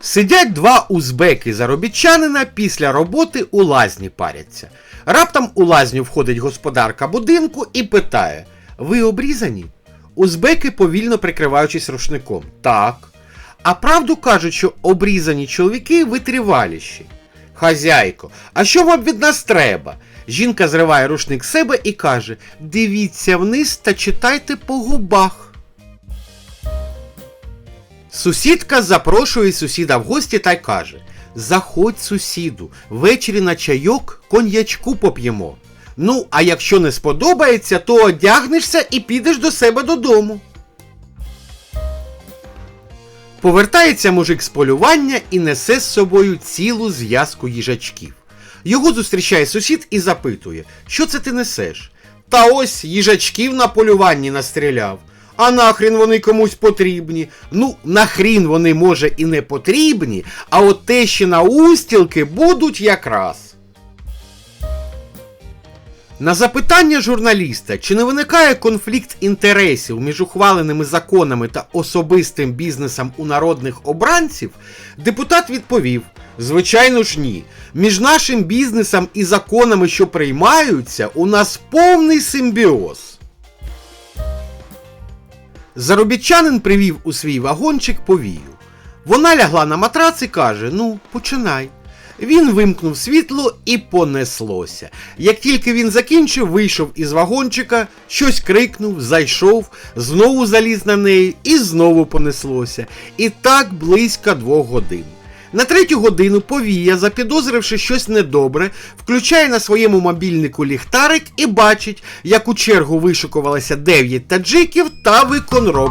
Сидять два узбеки заробітчанина після роботи у лазні паряться. Раптом у лазню входить господарка будинку і питає: Ви обрізані? Узбеки повільно прикриваючись рушником. Так. А правду кажуть, що обрізані чоловіки витриваліші. Хазяйко, а що вам від нас треба? Жінка зриває рушник себе і каже: Дивіться вниз та читайте по губах. Сусідка запрошує сусіда в гості та й каже: Заходь, сусіду, ввечері на чайок коньячку поп'ємо. Ну, а якщо не сподобається, то одягнешся і підеш до себе додому. Повертається мужик з полювання і несе з собою цілу зв'язку їжачків. Його зустрічає сусід і запитує, що це ти несеш? Та ось їжачків на полюванні настріляв. А нахрін вони комусь потрібні? Ну, нахрін вони, може, і не потрібні, а от те, що на устілки будуть якраз. На запитання журналіста, чи не виникає конфлікт інтересів між ухваленими законами та особистим бізнесом у народних обранців, депутат відповів: звичайно ж ні. Між нашим бізнесом і законами, що приймаються, у нас повний симбіоз. Заробітчанин привів у свій вагончик повію. Вона лягла на матрац і каже: Ну, починай. Він вимкнув світло і понеслося. Як тільки він закінчив, вийшов із вагончика, щось крикнув, зайшов, знову заліз на неї і знову понеслося. І так близько двох годин. На третю годину повія, запідозривши щось недобре, включає на своєму мобільнику ліхтарик і бачить, як у чергу вишикувалися 9 таджиків та виконроб.